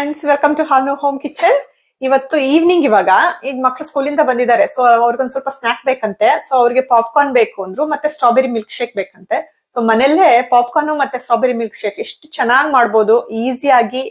Friends welcome to ಹಾಲ್ನೋ home kitchen ಇವತ್ತು evening ಇವಾಗ. ಈಗ ಮಕ್ಳು ಸ್ಕೂಲಿಂದ ಬಂದಿದ್ದಾರೆ. ಸೊ ಅವ್ರಿಗೊಂದ್ ಸ್ವಲ್ಪ ಸ್ನಾಕ್ ಬೇಕಂತೆ. ಸೊ ಅವ್ರಿಗೆ ಪಾಪ್ಕಾರ್ನ್ ಬೇಕು ಅಂದ್ರು, ಮತ್ತೆ ಸ್ಟ್ರಾಬೆರಿ ಮಿಲ್ಕ್ ಶೇಕ್ ಬೇಕಂತೆ. ಸೊ ಮನೆಯಲ್ಲೇ ಪಾಪ್ಕಾರ್ನ್ ಮತ್ತೆ ಸ್ಟ್ರಾಬೆರಿ ಮಿಲ್ಕ್ ಶೇಕ್ ಎಷ್ಟು ಚೆನ್ನಾಗಿ ಮಾಡ್ಬೋದು ಈಸಿಯಾಗಿ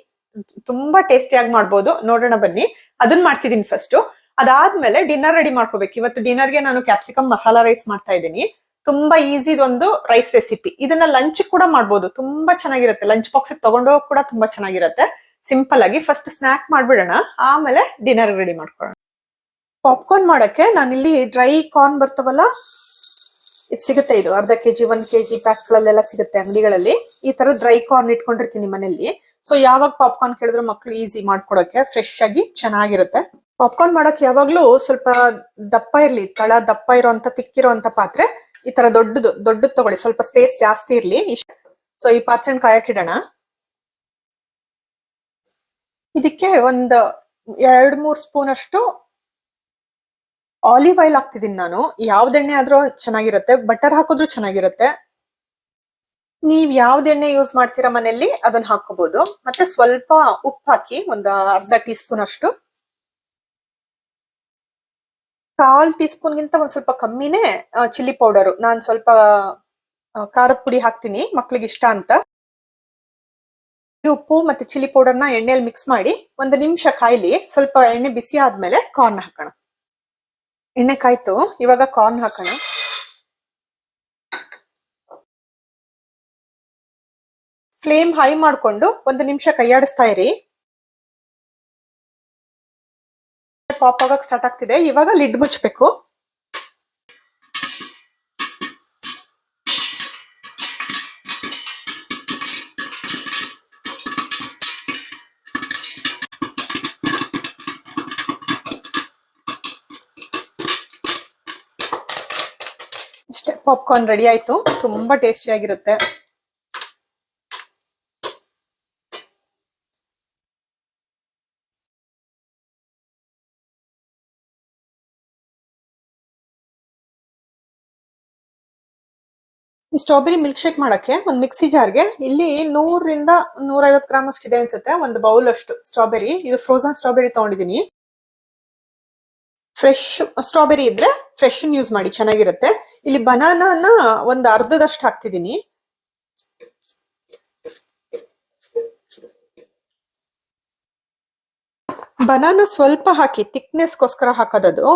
ತುಂಬಾ ಟೇಸ್ಟಿಯಾಗಿ ಮಾಡ್ಬೋದು. ನೋಡೋಣ ಬನ್ನಿ. ಅದನ್ನ ಮಾಡ್ತಿದೀನಿ ಫಸ್ಟ್ ಅದಾದ್ಮೇಲೆ ಡಿನ್ನರ್ ರೆಡಿ ಮಾಡ್ಕೋಬೇಕು. ಇವತ್ತು ಡಿನ್ನರ್ಗೆ ನಾನು ಕ್ಯಾಪ್ಸಿಕಮ್ ಮಸಾಲಾ ರೈಸ್ ಮಾಡ್ತಾ ಇದ್ದೀನಿ. ತುಂಬಾ ಈಸಿ ಒಂದು ರೈಸ್ ರೆಸಿಪಿ ಇದನ್ನ ಲಂಚ್ ಕೂಡ ಮಾಡ್ಬೋದು. ತುಂಬಾ ಚೆನ್ನಾಗಿರುತ್ತೆ. ಲಂಚ್ ಬಾಕ್ಸ್ ತಗೊಂಡೋಗಿ ಕೂಡ ತುಂಬಾ ಚೆನ್ನಾಗಿರುತ್ತೆ. ಸಿಂಪಲ್ ಆಗಿ ಫಸ್ಟ್ ಸ್ನಾಕ್ ಮಾಡ್ಬಿಡೋಣ. ಆಮೇಲೆ ಡಿನ್ನರ್ ರೆಡಿ ಮಾಡ್ಕೊಳ್ಳೋಣ. ಪಾಪ್ಕಾರ್ನ್ ಮಾಡಕ್ಕೆ ಇಲ್ಲಿ ಡ್ರೈ ಕಾರ್ನ್ ಬರ್ತವಲ್ಲ, ಇದು ಸಿಗುತ್ತೆ ಇದು. ಅರ್ಧ ಕೆಜಿ ಒನ್ ಕೆಜಿ ಪ್ಯಾಕ್ ಗಳಲ್ಲೆಲ್ಲ ಸಿಗುತ್ತೆ ಅಂಗಡಿಗಳಲ್ಲಿ. ಈ ತರ ಡ್ರೈ ಕಾರ್ನ್ ಇಟ್ಕೊಂಡಿರ್ತೀನಿ ಮನೆಯಲ್ಲಿ. ಸೊ ಯಾವಾಗ ಪಾಪ್ಕಾರ್ನ್ ಕೇಳಿದ್ರು ಮಕ್ಳು ಈಸಿ ಮಾಡ್ಕೊಡೋಕೆ ಫ್ರೆಶ್ ಆಗಿ ಚೆನ್ನಾಗಿರುತ್ತೆ. ಪಾಪ್ಕಾರ್ನ್ ಮಾಡೋಕೆ ಯಾವಾಗ್ಲೂ ಸ್ವಲ್ಪ ದಪ್ಪ ಇರ್ಲಿ, ತಳ ದಪ್ಪ ಇರುವಂತ ತಿಕ್ಕಿರೋಂತ ಪಾತ್ರೆ, ಈ ತರ ದೊಡ್ಡದು ದೊಡ್ಡದು ತಗೊಳ್ಳಿ. ಸ್ವಲ್ಪ ಸ್ಪೇಸ್ ಜಾಸ್ತಿ ಇರ್ಲಿ. ಸೊ ಈ ಪಾತ್ರೆನ ಕಾಯಕ್ಕಿಡೋಣ ಇದಕ್ಕೆ ಒಂದು ಎರಡ್ ಮೂರ್ ಸ್ಪೂನ್ ಅಷ್ಟು ಆಲಿವ್ ಆಯಿಲ್ ಹಾಕ್ತಿದ್ದೀನಿ ನಾನು. ಯಾವ್ದೆಣ್ಣೆ ಆದ್ರೂ ಚೆನ್ನಾಗಿರುತ್ತೆ ಬಟರ್ ಹಾಕಿದ್ರು ಚೆನ್ನಾಗಿರುತ್ತೆ. ನೀವ್ ಯಾವ್ದೆಣ್ಣೆ ಯೂಸ್ ಮಾಡ್ತೀರಾ ಮನೆಯಲ್ಲಿ, ಅದನ್ನ ಹಾಕೋಬಹುದು ಮತ್ತೆ ಸ್ವಲ್ಪ ಉಪ್ಪು ಹಾಕಿ ಒಂದ್ ಅರ್ಧ ಟೀ ಸ್ಪೂನ್ ಅಷ್ಟು. ಕಾಲ್ ಟೀ ಸ್ಪೂನ್ ಗಿಂತ ಒಂದ್ ಸ್ವಲ್ಪ ಕಮ್ಮಿನೇ ಚಿಲ್ಲಿ ಪೌಡರ್ ನಾನ್ ಸ್ವಲ್ಪ ಖಾರದ ಪುಡಿ ಹಾಕ್ತೀನಿ, ಮಕ್ಳಿಗೆ ಇಷ್ಟ ಅಂತ. ಉಪ್ಪು ಮತ್ತೆ ಚಿಲ್ಲಿ ಪೌಡರ್ನ ಎಣ್ಣೆಯಲ್ಲಿ ಮಿಕ್ಸ್ ಮಾಡಿ ಒಂದು ನಿಮಿಷ ಕಾಯ್ಲಿ ಸ್ವಲ್ಪ ಎಣ್ಣೆ ಬಿಸಿ ಆದ್ಮೇಲೆ ಕಾರ್ನ್ ಹಾಕೋಣ. ಎಣ್ಣೆ ಕಾಯ್ತು, ಇವಾಗ ಕಾರ್ನ್ ಹಾಕೋಣ. ಫ್ಲೇಮ್ ಹೈ ಮಾಡ್ಕೊಂಡು ಒಂದು ನಿಮಿಷ ಕೈಯಾಡಿಸ್ತಾ ಇರಿ. ಪಾಪ್ ಆಗಕ್ ಸ್ಟಾರ್ಟ್ ಆಗ್ತಿದೆ. ಇವಾಗ ಲಿಡ್ ಮುಚ್ಬೇಕು. ಇಷ್ಟೇ ಪಾಪ್ಕಾರ್ನ್ ರೆಡಿ ಆಯ್ತು. ತುಂಬಾ ಟೇಸ್ಟಿ ಆಗಿರುತ್ತೆ. ಸ್ಟ್ರಾಬೆರಿ ಮಿಲ್ಕ್ ಶೇಕ್ ಮಾಡಕ್ಕೆ ಒಂದು ಮಿಕ್ಸಿ ಜಾರ್ಗೆ ಇಲ್ಲಿ ನೂರಿಂದ ನೂರೈವತ್ತು ಗ್ರಾಮ್ ಅಷ್ಟು ಇದೆ ಅನ್ಸುತ್ತೆ, ಒಂದು ಬೌಲ್ ಅಷ್ಟು ಸ್ಟ್ರಾಬೆರಿ ಇದು ಫ್ರೋಸನ್ ಸ್ಟ್ರಾಬೆರಿ ತಗೊಂಡಿದ್ದೀನಿ. ಫ್ರೆಶ್ ಸ್ಟ್ರಾಬೆರಿ ಇದ್ರೆ ಫ್ರೆಶ್ ಯೂಸ್ ಮಾಡಿ, ಚೆನ್ನಾಗಿರುತ್ತೆ. ಇಲ್ಲಿ ಬನಾನಾನ ಒಂದು ಅರ್ಧದಷ್ಟು ಹಾಕ್ತಿದ್ದೀನಿ ಬನಾನಾ ಸ್ವಲ್ಪ ಹಾಕಿ ತಿಕ್ನೆಸ್ಗೋಸ್ಕರ ಹಾಕೋದದು.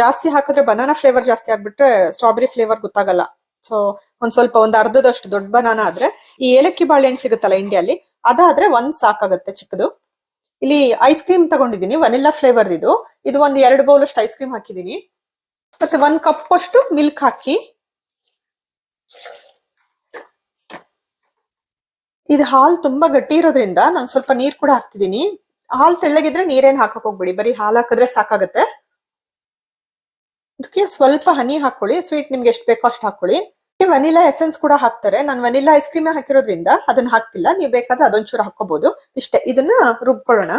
ಜಾಸ್ತಿ ಹಾಕಿದ್ರೆ ಬನಾನಾ ಫ್ಲೇವರ್ ಜಾಸ್ತಿ ಆಗ್ಬಿಟ್ರೆ ಸ್ಟ್ರಾಬೆರಿ ಫ್ಲೇವರ್ ಗೊತ್ತಾಗಲ್ಲ. ಸೊ ಒಂದ್ ಸ್ವಲ್ಪ, ಒಂದ್ ಅರ್ಧದಷ್ಟು ದೊಡ್ಡ ಬನಾನಾ ಆದ್ರೆ, ಈ ಏಲಕ್ಕಿ ಬಾಳೆಹಣ್ಣು ಸಿಗುತ್ತಲ್ಲ ಇಂಡಿಯಲ್ಲಿ ಅದಾದ್ರೆ ಒಂದ್ ಸಾಕಾಗುತ್ತೆ ಚಿಕ್ಕದು. ಇಲ್ಲಿ ಐಸ್ ಕ್ರೀಮ್ ತಗೊಂಡಿದ್ದೀನಿ ವನಿಲ್ಲಾ ಫ್ಲೇವರ್ ಇದು. ಇದು ಒಂದು ಎರಡು ಬೌಲ್ ಅಷ್ಟು ಐಸ್ ಕ್ರೀಮ್ ಹಾಕಿದೀನಿ ಮತ್ತೆ ಒಂದ್ ಕಪ್ ಅಷ್ಟು ಮಿಲ್ಕ್ ಹಾಕಿ. ಇದು ಹಾಲ್ ತುಂಬಾ ಗಟ್ಟಿ ಇರೋದ್ರಿಂದ ನಾನು ಸ್ವಲ್ಪ ನೀರ್ ಕೂಡ ಹಾಕ್ತಿದ್ದೀನಿ. ಹಾಲ್ ತೆಳ್ಳಗಿದ್ರೆ ನೀರೇನ್ ಹಾಕಕ್ ಹೋಗ್ಬೇಡಿ, ಬರೀ ಹಾಲ್ ಹಾಕಿದ್ರೆ ಸಾಕಾಗತ್ತೆ. ಅದಕ್ಕೆ ಸ್ವಲ್ಪ ಹನಿ ಹಾಕೊಳ್ಳಿ ಸ್ವೀಟ್ ನಿಮ್ಗೆ ಎಷ್ಟು ಬೇಕೋ ಅಷ್ಟು ಹಾಕೊಳ್ಳಿ. ವನಿಲಾ ಎಸೆನ್ಸ್ ಕೂಡ ಹಾಕ್ತಾರೆ. ನಾನು ವನಿಲಾ ಐಸ್ ಕ್ರೀಮ್ ಹಾಕಿರೋದ್ರಿಂದ ಅದನ್ನ ಹಾಕ್ತಿಲ್ಲ. ನೀವು ಬೇಕಾದ್ರೆ ಅದೊಂಚೂರು ಹಾಕೋಬಹುದು ಇಷ್ಟೇ, ಇದನ್ನ ರುಬ್ಕೊಳ್ಳೋಣ.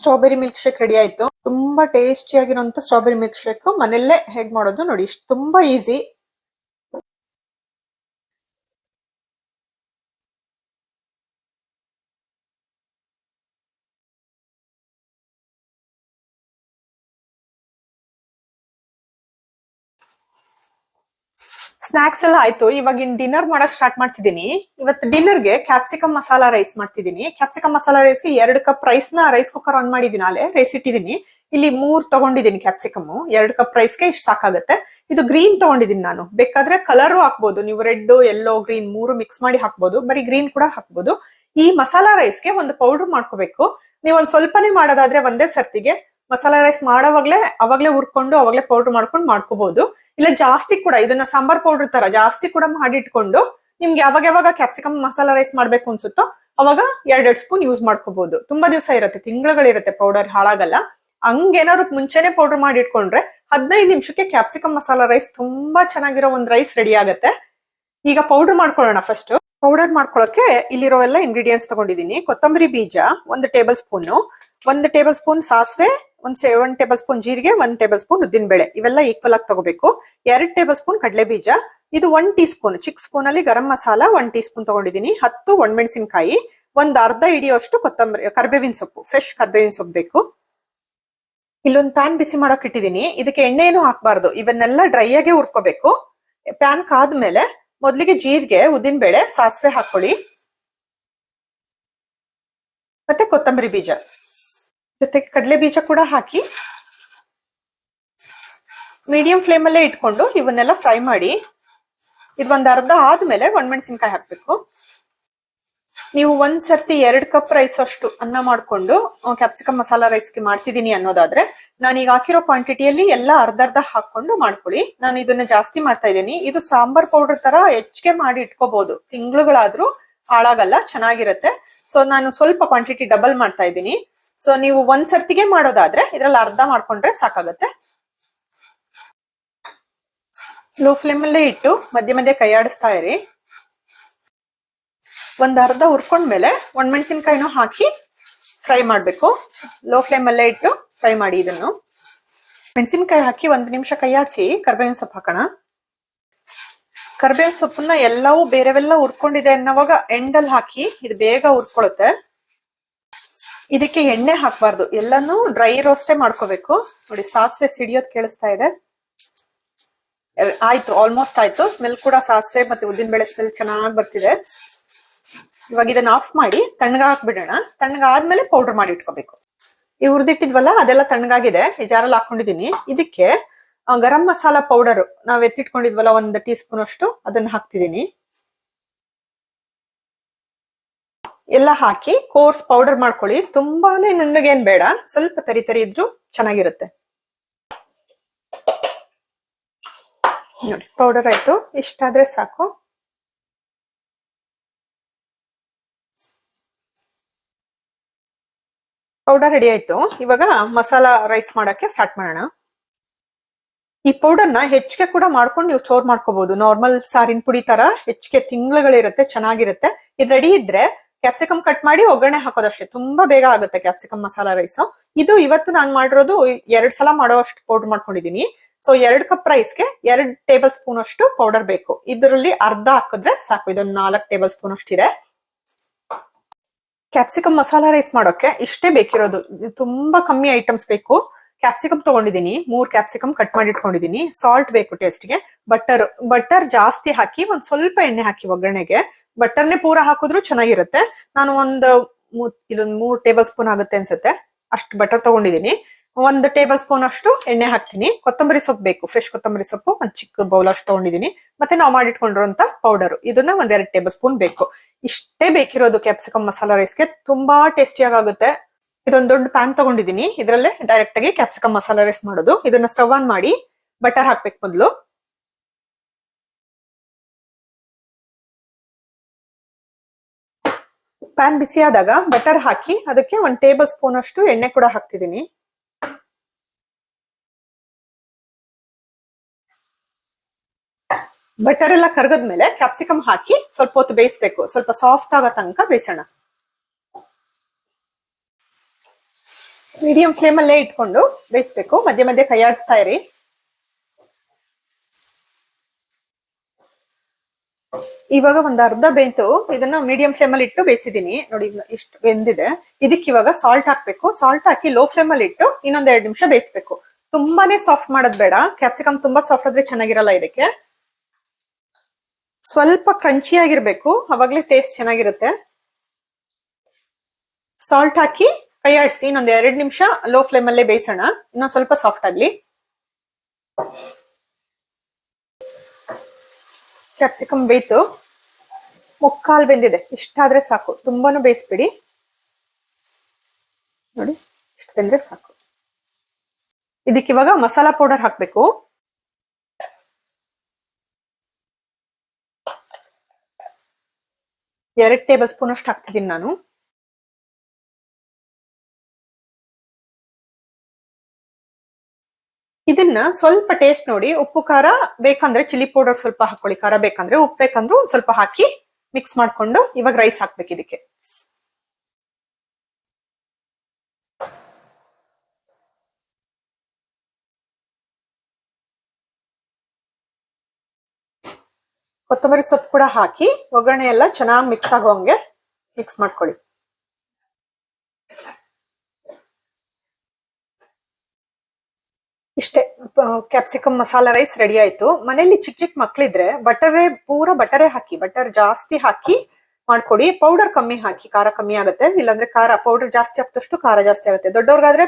ಸ್ಟ್ರಾಬೆರಿ ಮಿಲ್ಕ್ ಶೇಕ್ ರೆಡಿ ಆಯ್ತು. ತುಂಬಾ ಟೇಸ್ಟಿ ಆಗಿರುವಂತ ಸ್ಟ್ರಾಬೆರಿ ಮಿಲ್ಕ್ ಶೇಕ್ ಮನೆಯಲ್ಲೇ ಹೇಗ್ ಮಾಡೋದು ನೋಡಿ. ಇಷ್ಟು ತುಂಬಾ ಈಸಿ ಸ್ನಾಕ್ಸ್ ಎಲ್ಲ ಆಯ್ತು. ಇವಾಗ ಇನ್ ಡಿನ್ನರ್ ಮಾಡಕ್ ಸ್ಟಾರ್ಟ್ ಮಾಡ್ತಿದ್ದೀನಿ. ಇವತ್ತು ಡಿನ್ನರ್ಗೆ ಕ್ಯಾಪ್ಸಿಕಮ್ ಮಸಾಲಾ ರೈಸ್ ಮಾಡ್ತಿದ್ದೀನಿ. ಕ್ಯಾಪ್ಸಿಕಮ್ ಮಸಾಲಾ ರೈಸ್ಗೆ ಎರಡು ಕಪ್ ರೈಸ್ನ ರೈಸ್ ಕುಕ್ಕರ್ ಆನ್ ಮಾಡಿದೀನಿ ಅಲ್ಲೇ ರೈಸ್ ಇಟ್ಟಿದ್ದೀನಿ ಇಲ್ಲಿ ಮೂರ್ ತಗೊಂಡಿದ್ದೀನಿ ಕ್ಯಾಪ್ಸಿಕಮ್ ಎರಡು ಕಪ್ ರೈಸ್ಗೆ ಇಷ್ಟು ಸಾಕಾಗುತ್ತೆ. ಇದು ಗ್ರೀನ್ ತಗೊಂಡಿದ್ದೀನಿ ನಾನು. ಬೇಕಾದ್ರೆ ಕಲರು ಹಾಕ್ಬೋದು. ನೀವು ರೆಡ್ ಎಲ್ಲೋ ಗ್ರೀನ್ ಮೂರು ಮಿಕ್ಸ್ ಮಾಡಿ ಹಾಕ್ಬೋದು. ಬರೀ ಗ್ರೀನ್ ಕೂಡ ಹಾಕ್ಬೋದು. ಈ ಮಸಾಲಾ ರೈಸ್ಗೆ ಒಂದು ಪೌಡರ್ ಮಾಡ್ಕೋಬೇಕು. ನೀವು ಒಂದ್ ಸ್ವಲ್ಪನೇ ಮಾಡೋದಾದ್ರೆ ಒಂದೇ ಸರ್ತಿಗೆ. ಮಸಾಲಾ ರೈಸ್ ಮಾಡೋವಾಗ್ಲೇ, ಅವಾಗ್ಲೇ ಹುರ್ಕೊಂಡು, ಅವಾಗ್ಲೇ ಪೌಡರ್ ಮಾಡ್ಕೊಂಡು ಮಾಡ್ಕೋಬಹುದು ಇಲ್ಲ ಜಾಸ್ತಿ ಕೂಡ, ಇದನ್ನ ಸಾಂಬಾರ್ ಪೌಡರ್ ತರ ಜಾಸ್ತಿ ಕೂಡ ಮಾಡಿ ಇಟ್ಕೊಂಡು ನಿಮ್ಗೆ ಯಾವಾಗ ಯಾವಾಗ ಕ್ಯಾಪ್ಸಿಕಮ್ ಮಸಾಲಾ ರೈಸ್ ಮಾಡ್ಬೇಕು ಅನ್ಸುತ್ತೋ ಅವಾಗ ಎರಡೆರಡು ಸ್ಪೂನ್ ಯೂಸ್ ಮಾಡ್ಕೋಬಹುದು ತುಂಬಾ ದಿವಸ ಇರುತ್ತೆ ತಿಂಗಳುಗಳಿರುತ್ತೆ ಪೌಡರ್ ಹಾಳಾಗಲ್ಲ. ಹಂಗೇನಾದ್ರು ಮುಂಚೆನೆ ಪೌಡರ್ ಮಾಡಿ ಇಟ್ಕೊಂಡ್ರೆ ಹದಿನೈದು ನಿಮಿಷಕ್ಕೆ ಕ್ಯಾಪ್ಸಿಕಮ್ ಮಸಾಲಾ ರೈಸ್ ತುಂಬಾ ಚೆನ್ನಾಗಿರೋ ಒಂದ್ ರೈಸ್ ರೆಡಿ ಆಗುತ್ತೆ. ಈಗ ಪೌಡರ್ ಮಾಡ್ಕೊಳ್ಳೋಣ ಫಸ್ಟ್ ಪೌಡರ್ ಮಾಡ್ಕೊಳ್ಳೋಕೆ ಇಲ್ಲಿರೋ ಎಲ್ಲ ಇಂಗ್ರೀಡಿಯೆಂಟ್ಸ್ ತಗೊಂಡಿದ್ದೀನಿ. ಕೊತ್ತಂಬರಿ ಬೀಜ ಒಂದು ಟೇಬಲ್ ಸ್ಪೂನ್ ಒಂದು ಟೇಬಲ್ ಸ್ಪೂನ್ ಸಾಸಿವೆ, ಒಂದು ಸೆ ಟೇಬಲ್ ಸ್ಪೂನ್ ಜೀರಿಗೆ, ಒಂದ್ ಟೇಬಲ್ ಸ್ಪೂನ್ ಉದ್ದಿನಬೇಳೆ. ಇವೆಲ್ಲ ಈಕ್ವಲ್ ಆಗಿ ತಗೋಬೇಕು. ಎರಡು ಟೇಬಲ್ ಸ್ಪೂನ್ ಕಡಲೆ ಬೀಜ ಇದು ಒನ್ ಟೀ ಸ್ಪೂನ್ ಚಿಕ್ಕ ಸ್ಪೂನ್ ಅಲ್ಲಿ garam masala one teaspoon ತಗೊಂಡಿದ್ದೀನಿ ಹತ್ತು ಒಣಮೆಣಸಿನಕಾಯಿ, ಒಂದ್ ಅರ್ಧ ಹಿಡಿಯೋಷ್ಟು ಕೊತ್ತಂಬರಿ, ಕರ್ಬೇವಿನ ಸೊಪ್ಪು ಫ್ರೆಶ್ ಕರ್ಬೇವಿನ ಸೊಪ್ಪು ಬೇಕು. ಇಲ್ಲೊಂದು ಪ್ಯಾನ್ ಬಿಸಿ ಮಾಡೋಕ್ ಇಟ್ಟಿದ್ದೀನಿ ಇದಕ್ಕೆ ಎಣ್ಣೆ ಏನು ಹಾಕ್ಬಾರ್ದು. ಇವನ್ನೆಲ್ಲ ಡ್ರೈ ಆಗೇ ಹುರ್ಕೋಬೇಕು. ಪ್ಯಾನ್ ಕಾದ್ಮೇಲೆ ಮೊದ್ಲಿಗೆ ಜೀರಿಗೆ, ಉದ್ದಿನಬೇಳೆ, ಸಾಸಿವೆ ಹಾಕೊಳ್ಳಿ. ಮತ್ತೆ ಕೊತ್ತಂಬರಿ ಬೀಜ. ಜೊತೆಗೆ ಕಡಲೆ ಬೀಜ ಕೂಡ ಹಾಕಿ ಮೀಡಿಯಂ ಫ್ಲೇಮಲ್ಲೇ ಇಟ್ಕೊಂಡು ಇವನ್ನೆಲ್ಲ ಫ್ರೈ ಮಾಡಿ ಇದು ಒಂದು ಅರ್ಧ ಆದ್ಮೇಲೆ ಒಣಮೆಣಸಿನ್ಕಾಯಿ ಹಾಕ್ಬೇಕು. ನೀವು ಒಂದ್ ಸರ್ತಿ ಎರಡು ಕಪ್ ರೈಸ್ ಅಷ್ಟು ಅನ್ನ ಮಾಡಿಕೊಂಡು ಕ್ಯಾಪ್ಸಿಕಮ್ ಮಸಾಲಾ ರೈಸ್ಗೆ ಮಾಡ್ತಿದ್ದೀನಿ ಅನ್ನೋದಾದ್ರೆ ನಾನು ಈಗ ಹಾಕಿರೋ ಕ್ವಾಂಟಿಟಿಯಲ್ಲಿ ಎಲ್ಲ ಅರ್ಧ ಅರ್ಧ ಹಾಕೊಂಡು ಮಾಡ್ಕೊಳ್ಳಿ. ನಾನು ಇದನ್ನ ಜಾಸ್ತಿ ಮಾಡ್ತಾ ಇದ್ದೀನಿ. ಇದು ಸಾಂಬಾರ್ ಪೌಡರ್ ತರ ಹೆಚ್ಚಿಗೆ ಮಾಡಿ ಇಟ್ಕೋಬಹುದು ತಿಂಗಳುಗಳಾದ್ರೂ ಹಾಳಾಗಲ್ಲ, ಚೆನ್ನಾಗಿರುತ್ತೆ. ಸೊ ನಾನು ಸ್ವಲ್ಪ ಕ್ವಾಂಟಿಟಿ ಡಬಲ್ ಮಾಡ್ತಾ ಇದ್ದೀನಿ. ಸೊ ನೀವು ಒಂದ್ ಸರ್ತಿಗೆ ಮಾಡೋದಾದ್ರೆ ಇದ್ರಲ್ಲಿ ಅರ್ಧ ಮಾಡ್ಕೊಂಡ್ರೆ ಸಾಕಾಗತ್ತೆ. ಲೋ ಫ್ಲೇಮ್ ಅಲ್ಲೇ ಇಟ್ಟು ಮಧ್ಯೆ ಮಧ್ಯೆ ಕೈಯಾಡಿಸ್ತಾ ಇರಿ. ಒಂದ್ ಅರ್ಧ ಹುರ್ಕೊಂಡ್ಮೇಲೆ ಒಣಮೆಣಸಿನ್ಕಾಯಿನೂ ಹಾಕಿ ಫ್ರೈ ಮಾಡ್ಬೇಕು. ಲೋ ಫ್ಲೇಮ್ ಅಲ್ಲೇ ಇಟ್ಟು ಫ್ರೈ ಮಾಡಿ ಇದನ್ನು. ಮೆಣಸಿನ್ಕಾಯಿ ಹಾಕಿ ಒಂದ್ ನಿಮಿಷ ಕೈ ಆಡಿಸಿ ಕರ್ಬೇವಿನ ಸೊಪ್ಪು ಹಾಕೋಣ. ಕರ್ಬೇವಿನ ಸೊಪ್ಪನ್ನ ಎಲ್ಲವೂ ಬೇರೆವೆಲ್ಲ ಹುರ್ಕೊಂಡಿದೆ ಅನ್ನೋವಾಗ ಎಂಡಲ್ಲಿ ಹಾಕಿ ಇದು ಬೇಗ ಹುರ್ಕೊಳುತ್ತೆ ಇದಕ್ಕೆ ಎಣ್ಣೆ ಹಾಕ್ಬಾರ್ದು. ಎಲ್ಲಾನು ಡ್ರೈ ರೋಸ್ಟೇ ಮಾಡ್ಕೋಬೇಕು. ನೋಡಿ, ಸಾಸಿವೆ ಸಿಡಿಯೋದ್ ಕೇಳಿಸ್ತಾ ಇದೆ. ಆಯ್ತು ಆಲ್ಮೋಸ್ಟ್ ಆಯ್ತು. ಸ್ಮೆಲ್ ಕೂಡ ಸಾಸಿವೆ ಮತ್ತೆ ಉದ್ದಿನ ಬೇಳೆ ಸ್ಮೆಲ್ ಚೆನ್ನಾಗಿ ಬರ್ತಿದೆ. ಇವಾಗ ಇದನ್ನ ಆಫ್ ಮಾಡಿ, ತಣ್ಣಗ ಹಾಕ್ಬಿಡೋಣ. ತಣ್ಣಗಾದ್ಮೇಲೆ ಪೌಡರ್ ಮಾಡಿ ಇಟ್ಕೋಬೇಕು. ಈ ಹುರಿದಿಟ್ಟಿದ್ವಲ್ಲ, ಅದೆಲ್ಲ ತಣ್ಣಗಾಗಿದೆ. ಈ ಜಾರಲ್ಲಿ ಹಾಕೊಂಡಿದೀನಿ. ಇದಕ್ಕೆ ಗರಂ ಮಸಾಲಾ ಪೌಡರ್ ನಾವ್ ಎತ್ತಿಟ್ಕೊಂಡಿದ್ವಲ್ಲ, ಒಂದು ಟೀ ಸ್ಪೂನ್ ಅಷ್ಟು, ಅದನ್ನ ಹಾಕ್ತಿದೀನಿ. ಎಲ್ಲ ಹಾಕಿ ಕೋರ್ಸ್ ಪೌಡರ್ ಮಾಡ್ಕೊಳ್ಳಿ. ತುಂಬಾನೇ ನುಣ್ಣಗೇನ್ ಬೇಡ. ಸ್ವಲ್ಪ ತರಿ ತರಿ ಇದ್ರು ಚೆನ್ನಾಗಿರುತ್ತೆ. ನೋಡಿ ಪೌಡರ್ ಆಯ್ತು. ಇಷ್ಟಾದ್ರೆ ಸಾಕು. ಪೌಡರ್ ರೆಡಿ ಆಯ್ತು. ಇವಾಗ ಮಸಾಲಾ ರೈಸ್ ಮಾಡಕ್ಕೆ ಸ್ಟಾರ್ಟ್ ಮಾಡೋಣ. ಈ ಪೌಡರ್ನ ಹೆಚ್ಚಿಗೆ ಕೂಡ ಮಾಡ್ಕೊಂಡು ನೀವು ಸ್ಟೋರ್ ಮಾಡ್ಕೋಬಹುದು ನಾರ್ಮಲ್ ಸಾರಿನ ಪುಡಿ ತರ ಹೆಚ್ಚಿಗೆ ತಿಂಗಳುಗಳಿರುತ್ತೆ, ಚೆನ್ನಾಗಿರುತ್ತೆ. ಇದು ರೆಡಿ ಇದ್ರೆ ಕ್ಯಾಪ್ಸಿಕಮ್ ಕಟ್ ಮಾಡಿ ಒಗ್ಗರಣೆ ಹಾಕೋದಷ್ಟೇ. ತುಂಬಾ ಬೇಗ ಆಗುತ್ತೆ ಕ್ಯಾಪ್ಸಿಕಮ್ ಮಸಾಲಾ ರೈಸ್ ಇದು ಇವತ್ತು ನಾನು ಮಾಡಿರೋದು ಎರಡ್ ಸಲ ಮಾಡೋ ಅಷ್ಟು ಪೌಡರ್ ಮಾಡ್ಕೊಂಡಿದೀನಿ. ಸೊ ಎರಡ್ ಕಪ್ ರೈಸ್ಗೆ ಎರಡ್ ಟೇಬಲ್ ಸ್ಪೂನ್ ಅಷ್ಟು ಪೌಡರ್ ಬೇಕು. ಇದರಲ್ಲಿ ಅರ್ಧ ಹಾಕಿದ್ರೆ ಸಾಕು. ಇದೊಂದು ನಾಲ್ಕ್ ಟೇಬಲ್ ಸ್ಪೂನ್ ಅಷ್ಟಿದೆ ಕ್ಯಾಪ್ಸಿಕಮ್ ಮಸಾಲಾ ರೈಸ್ ಮಾಡೋಕೆ ಇಷ್ಟೇ ಬೇಕಿರೋದು. ತುಂಬಾ ಕಮ್ಮಿ ಐಟಮ್ಸ್ ಬೇಕು. ಕ್ಯಾಪ್ಸಿಕಮ್ ತಗೊಂಡಿದೀನಿ. ಮೂರ್ ಕ್ಯಾಪ್ಸಿಕಮ್ ಕಟ್ ಮಾಡಿ ಇಟ್ಕೊಂಡಿದೀನಿ. ಸಾಲ್ಟ್ ಬೇಕು ಟೇಸ್ಟ್ಗೆ ಬಟರ್ ಬಟರ್ ಜಾಸ್ತಿ ಹಾಕಿ ಒಂದ್ ಸ್ವಲ್ಪ ಎಣ್ಣೆ ಹಾಕಿ ಒಗ್ಗರಣೆಗೆ. ಬಟರ್ನೇ ಪೂರ ಹಾಕಿದ್ರು ಚೆನ್ನಾಗಿರುತ್ತೆ. ನಾನು ಒಂದು ಇದೊಂದು ಮೂರ್ ಟೇಬಲ್ ಸ್ಪೂನ್ ಆಗುತ್ತೆ ಅನ್ಸುತ್ತೆ. ಅಷ್ಟು ಬಟರ್ ತಗೊಂಡಿದೀನಿ. ಒಂದು ಟೇಬಲ್ ಸ್ಪೂನ್ ಅಷ್ಟು ಎಣ್ಣೆ ಹಾಕ್ತೀನಿ. ಕೊತ್ತಂಬರಿ ಸೊಪ್ಪು ಬೇಕು. ಫ್ರೆಶ್ ಕೊತ್ತಂಬರಿ ಸೊಪ್ಪು, ಒಂದು ಚಿಕ್ಕ ಬೌಲ್ ಅಷ್ಟು ತಗೊಂಡಿದೀನಿ. ಮತ್ತೆ ನಾವು ಮಾಡಿಟ್ಕೊಂಡಿರುವಂತ ಪೌಡರ್ ಇದನ್ನ ಒಂದ್ ಎರಡ್ ಟೇಬಲ್ ಸ್ಪೂನ್ ಬೇಕು. ಇಷ್ಟೇ ಬೇಕಿರೋದು ಕ್ಯಾಪ್ಸಿಕಮ್ ಮಸಾಲಾ ರೈಸ್ಗೆ ತುಂಬಾ ಟೇಸ್ಟಿಯಾಗಿ ಆಗುತ್ತೆ. ಇದೊಂದು ದೊಡ್ಡ ಪ್ಯಾನ್ ತಗೊಂಡಿದೀನಿ. ಇದ್ರಲ್ಲೇ ಡೈರೆಕ್ಟ್ ಆಗಿ ಕ್ಯಾಪ್ಸಿಕಮ್ ಮಸಾಲಾ ರೈಸ್ ಮಾಡೋದು. ಇದನ್ನ ಸ್ಟವ್ ಆನ್ ಮಾಡಿ ಬಟರ್ ಹಾಕ್ಬೇಕು ಮೊದಲು. ಪ್ಯಾನ್ ಬಿಸಿ ಆದಾಗ ಬಟರ್ ಹಾಕಿ ಅದಕ್ಕೆ ಒಂದ್ ಟೇಬಲ್ ಸ್ಪೂನ್ ಅಷ್ಟು ಎಣ್ಣೆ ಕೂಡ ಹಾಕ್ತಿದೀನಿ ಬಟರ್ ಎಲ್ಲ ಕರಗದ್ಮೇಲೆ ಕ್ಯಾಪ್ಸಿಕಮ್ ಹಾಕಿ ಸ್ವಲ್ಪ ಹೊತ್ತು ಬೇಯಿಸ್ಬೇಕು. ಸ್ವಲ್ಪ ಸಾಫ್ಟ್ ಆಗೋ ತನಕ ಬೇಯಿಸೋಣ. ಮೀಡಿಯಂ ಫ್ಲೇಮಲ್ಲೇ ಇಟ್ಕೊಂಡು ಬೇಯಿಸ್ಬೇಕು. ಮಧ್ಯೆ ಮಧ್ಯೆ ಕೈ ಆಡಿಸ್ತಾ ಇರಿ. ಇವಾಗ ಒಂದ್ ಅರ್ಧ ಬೆಂತು ಇದನ್ನ ಮೀಡಿಯಂ ಫ್ಲೇಮ್ ಅಲ್ಲಿ ಇಟ್ಟು ಬೇಯಿಸಿದೀನಿ ನೋಡಿ ಇಷ್ಟು ಬೆಂದಿದೆ. ಇದಕ್ಕೆ ಇವಾಗ ಸಾಲ್ಟ್ ಹಾಕ್ಬೇಕು. ಸಾಲ್ಟ್ ಹಾಕಿ ಲೋ ಫ್ಲೇಮ್ ಅಲ್ಲಿ ಇಟ್ಟು ಇನ್ನೊಂದ್ ಎರಡು ನಿಮಿಷ ಬೇಯಿಸ್ಬೇಕು. ತುಂಬಾನೇ ಸಾಫ್ಟ್ ಮಾಡೋದ್ ಬೇಡ. ಕ್ಯಾಪ್ಸಿಕಮ್ ತುಂಬಾ ಸಾಫ್ಟ್ ಆದ್ರೆ ಚೆನ್ನಾಗಿರಲ್ಲ ಇದಕ್ಕೆ. ಸ್ವಲ್ಪ ಕ್ರಂಚಿ ಆಗಿರ್ಬೇಕು. ಅವಾಗ್ಲೇ ಟೇಸ್ಟ್ ಚೆನ್ನಾಗಿರುತ್ತೆ. ಸಾಲ್ಟ್ ಹಾಕಿ ಕೈ ಆಡಿಸಿ ಇನ್ನೊಂದ್ ಎರಡು ನಿಮಿಷ ಲೋ ಫ್ಲೇಮ್ ಅಲ್ಲೇ ಬೇಯಿಸೋಣ. ಇನ್ನೊಂದ್ ಸ್ವಲ್ಪ ಸಾಫ್ಟ್ ಆಗ್ಲಿ. ಕ್ಯಾಪ್ಸಿಕಮ್ ಬೇಯ್ತು. ಮುಕ್ಕಾಲು ಬೆಂದಿದೆ. ಇಷ್ಟಾದ್ರೆ ಸಾಕು. ತುಂಬಾನು ಬೇಯಿಸ್ಬಿಡಿ. ನೋಡಿ, ಇಷ್ಟು ಬೆಂದ್ರೆ ಸಾಕು. ಇದಕ್ಕೆ ಇವಾಗ ಮಸಾಲಾ ಪೌಡರ್ ಹಾಕಬೇಕು. ಎರಡ್ ಟೇಬಲ್ ಸ್ಪೂನ್ ಅಷ್ಟು ಹಾಕ್ತಿದ್ದೀನಿ ನಾನು. ಇದನ್ನ ಸ್ವಲ್ಪ ಟೇಸ್ಟ್ ನೋಡಿ ಉಪ್ಪು, ಖಾರ ಬೇಕಂದ್ರೆ ಚಿಲ್ಲಿ ಪೌಡರ್ ಸ್ವಲ್ಪ ಹಾಕೊಳ್ಳಿ. ಖಾರ ಬೇಕಂದ್ರೆ ಉಪ್ಪು ಬೇಕಂದ್ರೆ ಒಂದ್ ಸ್ವಲ್ಪ ಹಾಕಿ ಮಿಕ್ಸ್ ಮಾಡ್ಕೊಂಡು ಇವಾಗ ರೈಸ್ ಹಾಕ್ಬೇಕು ಇದಕ್ಕೆ. ಕೊತ್ತಂಬರಿ ಸೊಪ್ಪು ಕೂಡ ಹಾಕಿ ಒಗ್ಗರಣೆ ಎಲ್ಲ ಚೆನ್ನಾಗಿ ಮಿಕ್ಸ್ ಆಗೋ ಹಂಗೆ ಮಿಕ್ಸ್ ಮಾಡ್ಕೊಳ್ಳಿ ಇಷ್ಟೇ ಕ್ಯಾಪ್ಸಿಕಮ್ ಮಸಾಲಾ ರೈಸ್ ರೆಡಿ ಆಯ್ತು. ಮನೇಲಿ ಚಿಕ್ಕ ಚಿಕ್ಕ ಮಕ್ಳಿದ್ರೆ ಬಟರೇ ಪೂರ ಬಟರೇ ಹಾಕಿ, ಬಟರ್ ಜಾಸ್ತಿ ಹಾಕಿ ಮಾಡ್ಕೊಡಿ. ಪೌಡರ್ ಕಮ್ಮಿ ಹಾಕಿ, ಖಾರ ಕಮ್ಮಿ ಆಗುತ್ತೆ. ಇಲ್ಲಾಂದ್ರೆ ಖಾರ ಪೌಡರ್ ಜಾಸ್ತಿ ಹಾಕ್ತಷ್ಟು ಖಾರ ಜಾಸ್ತಿ ಆಗುತ್ತೆ. ದೊಡ್ಡವ್ರಿಗಾದ್ರೆ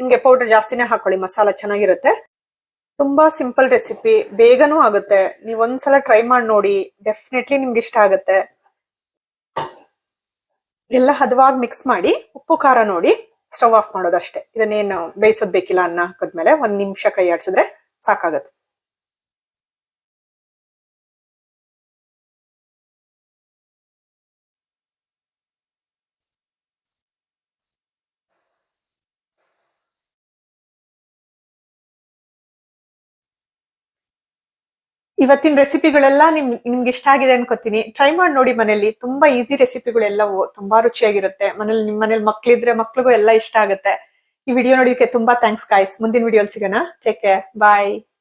ನಿಮ್ಗೆ ಪೌಡರ್ ಜಾಸ್ತಿನೇ ಹಾಕೊಳ್ಳಿ, ಮಸಾಲ ಚೆನ್ನಾಗಿರುತ್ತೆ. ತುಂಬಾ ಸಿಂಪಲ್ ರೆಸಿಪಿ ಬೇಗನೂ ಆಗುತ್ತೆ. ನೀವು ಒಂದ್ಸಲ ಟ್ರೈ ಮಾಡಿ ನೋಡಿ ಡೆಫಿನೆಟ್ಲಿ ನಿಮ್ಗೆ ಇಷ್ಟ ಆಗುತ್ತೆ. ಎಲ್ಲ ಹದವಾಗಿ ಮಿಕ್ಸ್ ಮಾಡಿ, ಉಪ್ಪು ಖಾರ ನೋಡಿ. ಸ್ಟವ್ ಆಫ್ ಮಾಡೋದಷ್ಟೇ. ಇದನ್ನೇನು ಬೇಯಿಸೋದ್ ಬೇಕಿಲ್ಲ ಅನ್ನ ಹಾಕಿದ್ಮೇಲೆ ಒಂದ್ ನಿಮಿಷ ಕೈ ಆಡ್ಸಿದ್ರೆ ಸಾಕಾಗತ್ತೆ. ಇವತ್ತಿನ ರೆಸಿಪಿಗಳೆಲ್ಲ ನಿಮ್, ನಿಮ್ಗೆ ಇಷ್ಟ ಆಗಿದೆ ಅನ್ಕೋತೀನಿ. ಟ್ರೈ ಮಾಡಿ ನೋಡಿ ಮನೇಲಿ ತುಂಬಾ ಈಸಿ ರೆಸಿಪಿಗಳೆಲ್ಲವೂ ತುಂಬಾ ರುಚಿಯಾಗಿರುತ್ತೆ. ಮನೇಲಿ, ನಿಮ್ ಮನೇಲಿ ಮಕ್ಳಿದ್ರೆ ಮಕ್ಳಿಗೂ ಎಲ್ಲ ಇಷ್ಟ ಆಗುತ್ತೆ. ಈ ವಿಡಿಯೋ ನೋಡಿದಕ್ಕೆ ತುಂಬಾ ಥ್ಯಾಂಕ್ಸ್ ಗಾಯ್ಸ್ ಮುಂದಿನ ವಿಡಿಯೋ ಸಿಗೋಣ. Take care bye